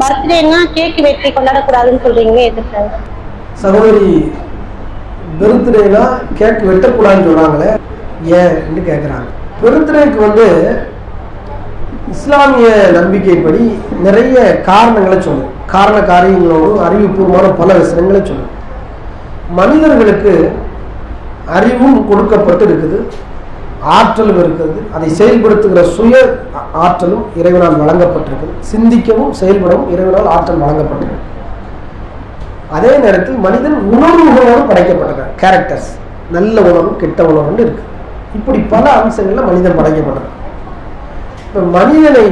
பர்த்டேனா cake வெட்டி கொண்டாடக்கூடாதுன்னு சொல்றீங்களே எதுக்கு சகோதரி பெருத்டேனா கேக் வெட்டக்கூடாதுன்னு சொல்றாங்களே ஏன்னு கேட்குறாங்க பெருத்டேக்கு வந்து இஸ்லாமிய நம்பிக்கைப்படி நிறைய காரணங்களை சொல்லும். காரண காரியங்களோடும் அறிவுபூர்வமான பல விஷயங்களை சொல்லும். மனிதர்களுக்கு அறிவும் கொடுக்கப்பட்டு இருக்குது ஆற்றலும் இருக்கிறது. அதை செயல்படுத்துகிற சுய ஆற்றலும் இறைவனால் வழங்கப்பட்டிருக்கு. சிந்திக்கவும் செயல்படவும் இறைவனால் ஆற்றல் வழங்கப்பட்டிருக்கு. அதே நேரத்தில் மனிதன் உணர்வுகளோடு படைக்கப்பட்டிருக்கான் கேரக்டர்ஸ் நல்ல உணர்வு கெட்ட உணர்வுன்னு இருக்கு. இப்படி பல அம்சங்களில் மனிதன் படைக்கப்பட்டிருக்கான். இப்ப மனிதனை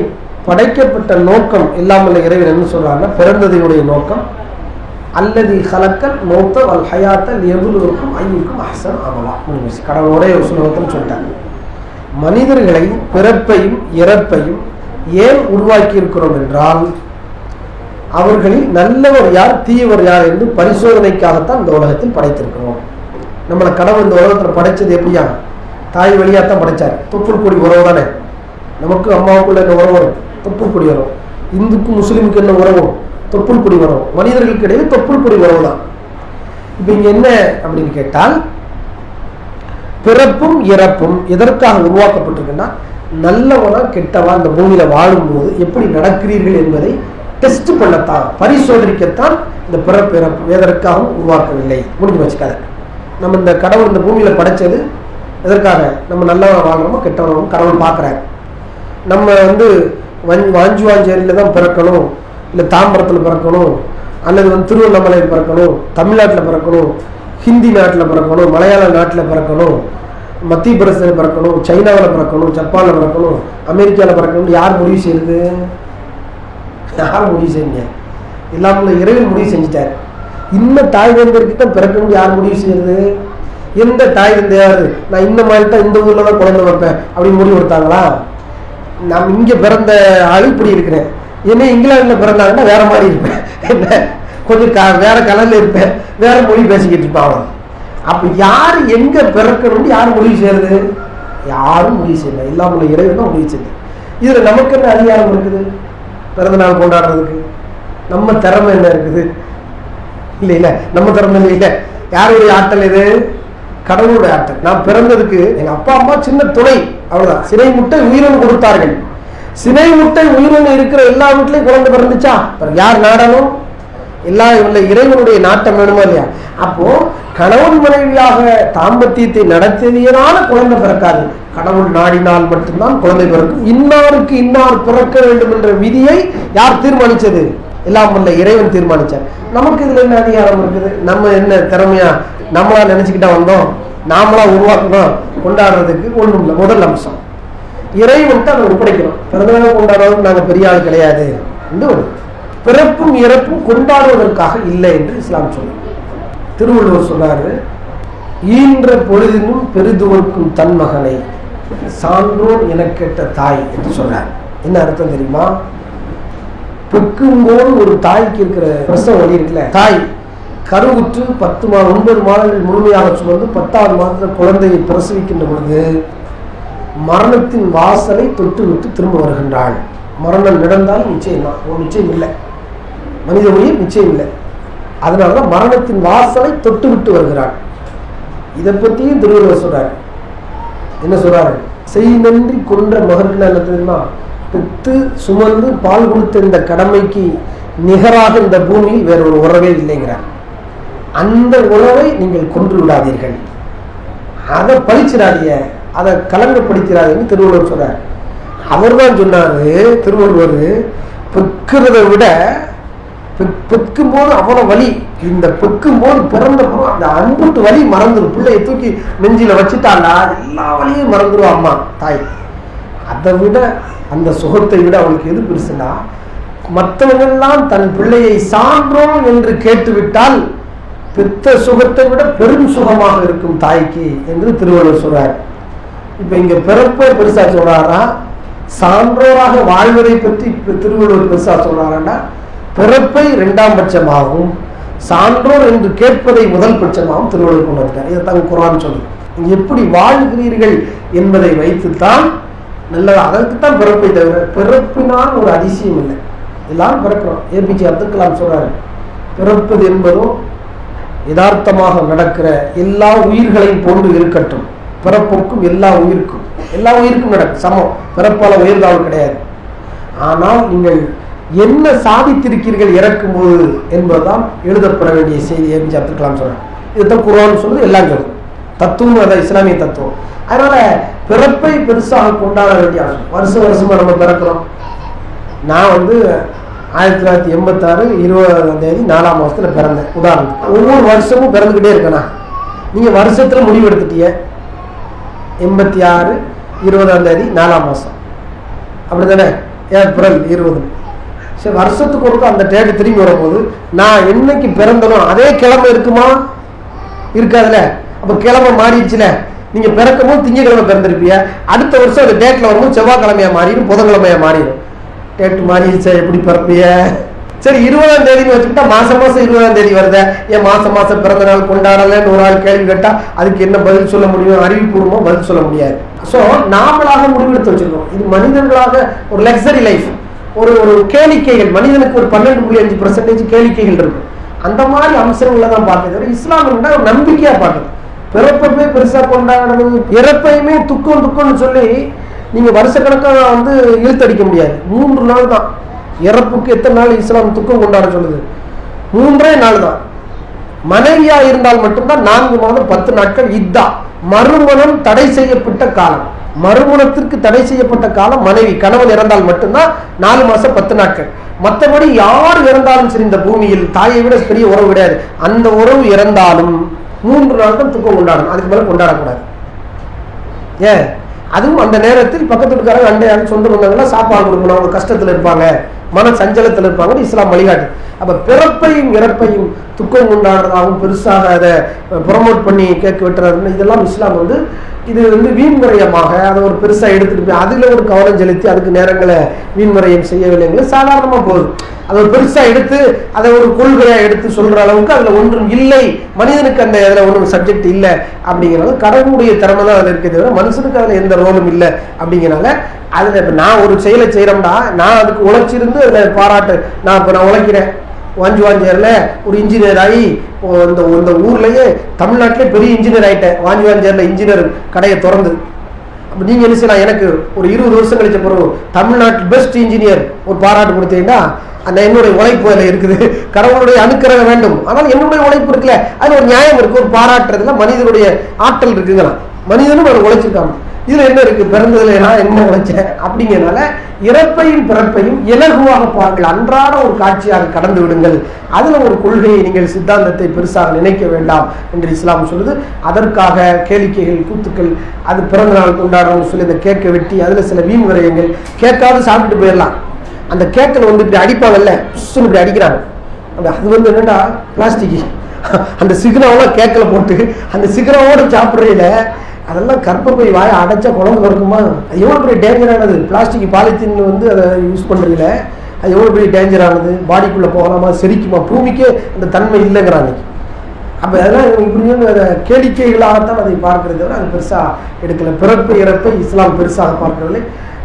படைக்கப்பட்ட நோக்கம் இல்லாமல் இறைவன் என்ன சொல்றாருன்னா பிறந்ததையுடைய நோக்கம் அல்லது கலக்கல் மௌத்த வல் ஹயாத்தல் எவ்வளவுக்கும் ஐயுக்கும் அஹசன் அமலா. முடிஞ்சிச்சு கடவுளோடைய ஒரு சுலபத்தில் சொல்லிட்டாங்க. மனிதர்களை பிறப்பையும் இறப்பையும் ஏன் உருவாக்கி இருக்கிறோம் என்றால் அவர்களில் நல்லவர் யார் தீயவர் யார் என்று பரிசோதனைக்காகத்தான் இந்த உலகத்தில் படைத்திருக்கிறோம். நம்மளை கடவுள் இந்த உலகத்தில் படைச்சது எப்படியா? தாய் வழியாத்தான் படைச்சார். தொப்புள் கொடி உறவு தானே? நமக்கு அம்மாவுக்குள்ள என்ன உறவு வரும்? தொப்புள் கொடி வரும். இந்துக்கும் முஸ்லீமுக்கு என்ன உறவு தொப்புள் குடி உறவு மனிதர்களுக்கு இடையே தொப்புள் குடி உறவு தான் இப்போ இங்க என்ன அப்படின்னு கேட்டால் பிறப்பும் இறப்பும் எதற்காக உருவாக்கப்பட்டிருக்குன்னா நல்லவனா கெட்டவா இந்த பூமியில வாழும்போது எப்படி நடக்கிறீர்கள் என்பதை டெஸ்ட் பண்ணத்தான் பரிசோதனைக்கத்தான் இந்த பிறப்பு இறப்பு எதற்காகவும் உருவாக்கவில்லை. முடிஞ்சு வச்சுக்காத நம்ம இந்த கடவுள் இந்த பூமியில படைச்சது எதற்காக? நம்ம நல்லவன வாழ்கிறோமோ கெட்டவனும் கடவுள் பார்க்குறாரு. நம்ம வந்து வஞ்சி வாஞ்சுவாஞ்சேரியில் தான் பிறக்கணும். இல்லை தாம்பரத்தில் பிறக்கணும் அல்லது வந்து திருவண்ணாமலையில் பிறக்கணும் தமிழ்நாட்டில் பிறக்கணும் ஹிந்தி நாட்டில் பிறக்கணும் மலையாள நாட்டில் பிறக்கணும் மத்திய பிரதேசத்தில் பிறக்கணும் சைனாவில் பிறக்கணும் ஜப்பானில் பிறக்கணும் அமெரிக்காவில் பிறக்கணும் யார் முடிவு செய்யுது யார் முடிவு செய்யுங்க எல்லாம் இறைவன் முடிவு செஞ்சுட்டார். இன்னும் தாய் தந்தையர்கிட்ட பிறக்கணும் யார் முடிவு செய்யுது எந்த தாய் தந்தையாரு நான் இந்த மாதிரி தான் இந்த ஊரில் தான் குழந்தை வைப்பேன் அப்படின்னு முடிவு எடுத்தாங்களா? நான் இங்கே பிறந்த ஆள் இப்படி இருக்கிறேன். என்ன இங்கிலாந்துல பிறந்தாங்கன்னா வேற மாதிரி இருப்பேன். என்ன? கொஞ்சம் க வேற கலர்ல இருப்பேன். வேற மொழி பேசிக்கிட்டு இருப்பான் அவன். அப்ப யார் எங்க பிறக்கணும்னு யார் முடிவு செய்யறது யாரும் முடிவு செய்யல இல்லாமல் இறைவன் தான் முடிவு செய்யல இதுல நமக்கு என்ன அதிகாரம் இருக்குது? பிறந்த நாள் கொண்டாடுறதுக்கு. நம்ம திறமை என்ன இருக்குது? இல்லை இல்லை. நம்ம திறமை இல்லை இல்லை. யாருடைய ஆற்றல் இது? கடவுளுடைய ஆற்றல். நான் பிறந்ததுக்கு எங்கள் அப்பா அம்மா சின்ன துணை. அவ்வளோதான் சிறை முட்டை உயிரினம் கொடுத்தார்கள். சினை முட்டை உயிரினு இருக்கிற எல்லா வீட்லயும் குழந்தை பிறந்துச்சா? யார் நாடணும்? எல்லா உள்ள இறைவனுடைய நாட்டம் வேணுமா இல்லையா? அப்போ கணவன் மனைவியாக தாம்பத்தியத்தை நடத்தியதான குழந்தை பிறக்காது. கடவுள் நாடினால் மட்டும்தான் குழந்தை பிறக்கும். இன்னாருக்கு இன்னார் பிறக்க வேண்டும் என்ற விதியை யார் தீர்மானிச்சது? எல்லாம் உள்ள இறைவன் தீர்மானிச்சார். நமக்கு இதுல என்ன அதிகாரம் இருக்குது? நம்ம என்ன திறமையா நம்மளா நினைச்சுக்கிட்டா வந்தோம்? நாமளா உருவாக்கணும் கொண்டாடுறதுக்கு ஒண்ணும் இல்லை. முதல் அம்சம். இறைவன்ட்டு அதை ஒப்படைக்கணும். பிறந்தநாள் கொண்டாடுறதுக்கு நாங்க பெரிய ஆள் கிடையாது. என்று ஒரு பிறப்பும் இறப்பும் கொண்டாடுவதற்காக இல்லை என்று இஸ்லாம் சொல்லும் திருவள்ளுவர் சொன்னாரு ஈன்ற பொழுதினும் பெரிதுவர்க்கும் தன் மகனை சான்றோர் என கேட்ட தாய் என்று சொன்னார். என்ன அர்த்தம் தெரியுமா? பெக்கும்போது ஒரு தாய்க்கு இருக்கிற பிரசவ வழி இருக்குல்ல தாய் கருவுற்று பத்து மாதம் ஒன்பது மாதங்கள் முழுமையாக சுமந்து பத்தாவது மாதத்தில் குழந்தையை பிரசவிக்கின்ற பொழுது மரணத்தின் வாசலை தொட்டு விட்டு திரும்ப வருகின்றாள். மரணம் நடந்தால் நிச்சயம் தான். ஒரு நிச்சயம் இல்லை. மனித உயிர் நிச்சயம் இல்லை. அதனாலதான் மரணத்தின் வாசலை தொட்டு விட்டு வருகிறாள். இதை பற்றியும் திருவள்ளுவர் சொல்றாரு. என்ன சொல்றாரு? செய் நன்றி கொன்ற மகர்கள் அல்லதுன்னா தெரியுமா? சுமந்து பால் கொடுத்த இந்த கடமைக்கு நிகராக இந்த பூமியில் வேற ஒரு உறவே இல்லைங்கிறார். அந்த உறவை நீங்கள் கொன்று விடாதீர்கள். அதை பழிச்சிடாதீங்க. அதை கலங்கப்படுத்திடாதீங்கன்னு திருவள்ளுவர் சொல்றார். அவர் தான் சொன்னாரு திருவள்ளுவர் பிற்கிறத விட பிற்கும் போது அவ்வளோ வலி. இந்த பிற்கும் போது பிறந்த அந்த அன்புட்டு வலி மறந்துடும் பிள்ளையை தூக்கி நெஞ்சில வச்சுட்டாண்டா எல்லா வலியும் மறந்துடும் அம்மா தாய். அதை விட அந்த சுகத்தை விட அவளுக்கு எது பெருசுனா மற்றவங்கெல்லாம் தன் பிள்ளையை சான்றோம் என்று கேட்டுவிட்டால் பெத்த சுகத்தை விட பெரும் சுகமாக இருக்கும் தாய்க்கு என்று திருவள்ளுவர் சொல்றார். இப்ப இங்க பிறப்பை பெருசா சொல்றாரா சான்றோராக வாழ்வதை பற்றி திருவள்ளுவர் பெருசா சொல்றாருன்னா பிறப்பை இரண்டாம் பட்சமாகவும் சான்றோர் என்று கேட்பதை முதல் பட்சமாகவும் திருவள்ளுவர் கொண்டு இதை தான் குரான் சொல்லு எப்படி வாழ்கிறீர்கள் என்பதை வைத்துத்தான் நல்லது? அதற்குத்தான் பிறப்பை தவிர பிறப்பினால் ஒரு அதிசயம் இல்லை. எல்லாரும் பிறக்கிறோம். ஏபிஜே அப்துல் கலாம் சொல்றாரு பிறப்பது என்பதும் யதார்த்தமாக நடக்கிற எல்லா உயிர்களையும் போன்று இருக்கட்டும். பிறப்புக்கும் எல்லா உயிருக்கும். எல்லா உயிருக்கும் நடக்கும். சமம். பிறப்பால உயர்ந்தாலும் கிடையாது. ஆனால் நீங்கள் என்ன சாதித்திருக்கிறீர்கள் இறக்கும்போது என்பதுதான் எழுதப்பட வேண்டிய செய்தி ஏபிஜே அப்துல் கலாம் சொல்றாரு. இதுதான் குரான் சொல்லுது எல்லாம் சொல்லுது தத்துவம் அதான் இஸ்லாமிய தத்துவம். அதனால பிறப்பை பெருசாக கொண்டாட வேண்டிய அவசியம். வருஷம் வருஷமா நம்ம பிறக்கிறோம். நான் வந்து ஆயிரத்தி தொள்ளாயிரத்தி எண்பத்தாறு இருபதாம் தேதி நாலாம் மாதத்தில் பிறந்தேன். உதாரணத்துக்கு ஒவ்வொரு வருஷமும் பிறந்துக்கிட்டே இருக்கேனா நீங்க வருஷத்துல முடிவு எடுத்துட்டீங்க. எண்பத்தி ஆறு இருபதாம் தேதி நாலாம் அப்படி அப்படிதானே ஏப்ரல் இருபது? சரி வருஷத்துக்கு ஒருக்கும் அந்த டேட்டு திரும்பி வரும்போது நான் என்னைக்கு பிறந்தனோ அதே கிழமை இருக்குமா? இருக்காதுல்ல? அப்போ கிழமை மாறிடுச்சுல நீங்கள் பிறக்கும் போது திங்கக்கிழமை பிறந்திருப்பீங்க. அடுத்த வருஷம் அந்த டேட்டில் வரும்போது செவ்வாய்க்கிழமையா மாறிடும் புதன்கிழமையா மாறிடும். டேட் மாறிடுச்சா எப்படி பிறப்பிய சரி இருபதாம் தேதி வச்சுக்கிட்டா மாசம் மாசம் இருபதாம் தேதி வருத. ஏன் மாசம் மாசம் பிறந்த நாள் கொண்டாடலன்னு ஒரு ஆள் கேள்வி கேட்டா அதுக்கு என்ன பதில் சொல்ல முடியும்? அறிவுபூர்வமா பதில் சொல்ல முடியாது. ஸோ நாமளாக முடிவெடுத்து வச்சிருக்கோம். இது மனிதர்களாக ஒரு லக்ஸரி லைஃப் ஒரு ஒரு கேளிக்கைகள் மனிதனுக்கு ஒரு பன்னெண்டு புள்ளி அஞ்சு பர்சன்டேஜ் கேளிக்கைகள் இருக்கும். அந்த மாதிரி அம்சங்களை தான் பார்க்குது. இஸ்லாம் என்ன ஒரு நம்பிக்கையா பார்க்குது. பிறப்பமே பெருசா கொண்டாடுறது இறப்பையுமே துக்கம் துக்கம்னு சொல்லி நீங்க வருஷக்கணக்காக வந்து இழுத்தடிக்க முடியாது. மூன்று நாள் தான். இறப்புக்கு எத்தனை நாள் இஸ்லாம் துக்கம் கொண்டாட சொல்லுது? மூன்றே நாள் தான். மனைவியா இருந்தால் மட்டும்தான் நான்கு மாதம் பத்து நாட்கள் இதா மறுமணம் தடை செய்யப்பட்ட காலம். மறுமணத்திற்கு தடை செய்யப்பட்ட காலம் மனைவி. கணவன் இறந்தால் மட்டும்தான் நாலு மாசம் பத்து நாட்கள். மற்றபடி யார் இறந்தாலும் சரி இந்த பூமியில் தாயை விட பெரிய உறவு கிடையாது. அந்த உறவு இறந்தாலும் மூன்று நாள் தான் துக்கம் கொண்டாடணும். அதுக்கு மேலே கொண்டாடக்கூடாது. ஏன்? அதுவும் அந்த நேரத்தில் பக்கத்து வீட்டுக்காரங்க அண்டையான சொந்த பந்தங்கள்லாம் சாப்பாடு கொடுக்கணும். அவங்க கஷ்டத்துல இருப்பாங்க. மன சஞ்சலத்தில் இருப்பாங்க இஸ்லாம் வழிகாட்டு. அப்ப பிறப்பையும் இறப்பையும் துக்கம் கொண்டாடுறதாகவும் பெருசாக அதை ப்ரொமோட் பண்ணி கேட்க வெட்டுறதுன்னு இதெல்லாம் இஸ்லாம் வந்து இது வந்து வீண்முறையமாக அதை ஒரு பெருசாக எடுத்துட்டு போய் அதில் ஒரு கவனம் செலுத்தி அதுக்கு நேரங்களை வீண்முறையம் செய்யவில்லைங்க சாதாரணமாக போகுது அதை ஒரு பெருசாக எடுத்து அதை ஒரு கொள்கையாக எடுத்து சொல்கிற அளவுக்கு அதில் ஒன்றும் இல்லை. மனிதனுக்கு அந்த இதில் ஒன்றும் சப்ஜெக்ட் இல்லை அப்படிங்கிறது கடவுளுடைய திறமை தான் அதில் இருக்கே தவிர மனுஷனுக்கு அதில் எந்த ரோலும் இல்லை அப்படிங்கிறனால அதில் இப்போ நான் ஒரு செயலை செய்யறோம்னா நான் அதுக்கு உழைச்சிருந்து அதில் பாராட்டு நான் இப்போ நான் உழைக்கிறேன். வாஞ்சி வாஞ்சியரில் ஒரு இன்ஜினியர் ஆகி இந்த இந்த ஊர்லேயே தமிழ்நாட்டிலே பெரிய இன்ஜினியர் ஆகிட்டேன் வாஞ்சி இன்ஜினியர் கடையை திறந்து. அப்போ நீங்கள் என்ன செய்யலாம்? எனக்கு ஒரு இருபது வருஷம் கழிச்ச பிறகு தமிழ்நாட்டில் பெஸ்ட் இன்ஜினியர் ஒரு பாராட்டு கொடுத்தீங்கன்னா அந்த என்னுடைய உழைப்பு அதில் இருக்குது. கடவுளுடைய அனுக்கிரகம் வேண்டும். ஆனால் என்னுடைய உழைப்பு இருக்குல்ல அது ஒரு நியாயம் இருக்குது ஒரு பாராட்டுறதுல மனிதனுடைய ஆற்றல் இருக்குங்களா மனிதனும் அவர் உழைச்சிருக்காங்க. இதுல என்ன இருக்கு? பிறந்ததுல நான் என்ன உழைச்சேன் அப்படிங்கிறனால இறப்பையும் பிறப்பையும் இலகுவாக பாருங்கள் அன்றாட ஒரு காட்சியாக கடந்து விடுங்கள். அதுல ஒரு கொள்கையை நீங்கள் சித்தாந்தத்தை பெருசாக நினைக்க வேண்டாம் என்று இஸ்லாம் சொல்லுது. அதற்காக கேளிக்கைகள் கூத்துக்கள் அது பிறந்த நாள் கொண்டாடுறோம்னு சொல்லி இந்த கேக்கை வெட்டி அதுல சில வீண் விரயங்கள். கேட்காது சாப்பிட்டுட்டு போயிடலாம். அந்த கேக்கில் வந்து இப்படி அடிப்பாங்கல்ல சுன்னு இப்படி அடிக்கிறாங்க. அந்த அது வந்து என்னடா? பிளாஸ்டிக் அந்த சிகரம்லாம் கேக்கில் போட்டு அந்த சிகரமோடு சாப்பிட்றதுல அதெல்லாம் கற்பப்பை வாயை அடைச்சா குழந்தை பிறக்குமா? அது எவ்வளோ பெரிய டேஞ்சரானது பிளாஸ்டிக் பாலித்தீன் வந்து அதை யூஸ் பண்ணுறதுல அது எவ்வளோ பெரிய டேஞ்சரானது பாடிக்குள்ளே போகலாமா? செரிக்குமா? பூமிக்கே அந்த தன்மை இல்லைங்கிறாங்க அப்போ அதெல்லாம் இப்படின்னு கேளிக்கைகளாகத்தான் அதை பார்க்கறது தவிர அது பெருசாக எடுக்கலை. பிறப்பு இறப்பை இஸ்லாம் பெருசாக பார்க்கவில்லை.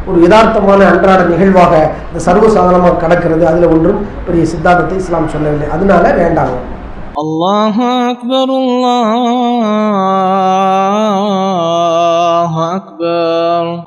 ஒரு யதார்த்தமான அன்றாட நிகழ்வாக இந்த சர்வசாதாரணமாக கடக்கிறது. அதில் ஒன்றும் பெரிய சித்தாந்தத்தை இஸ்லாம் சொல்லவில்லை. அதனால வேண்டாம் அல்லாஹ் அக்பர் الله أكبر.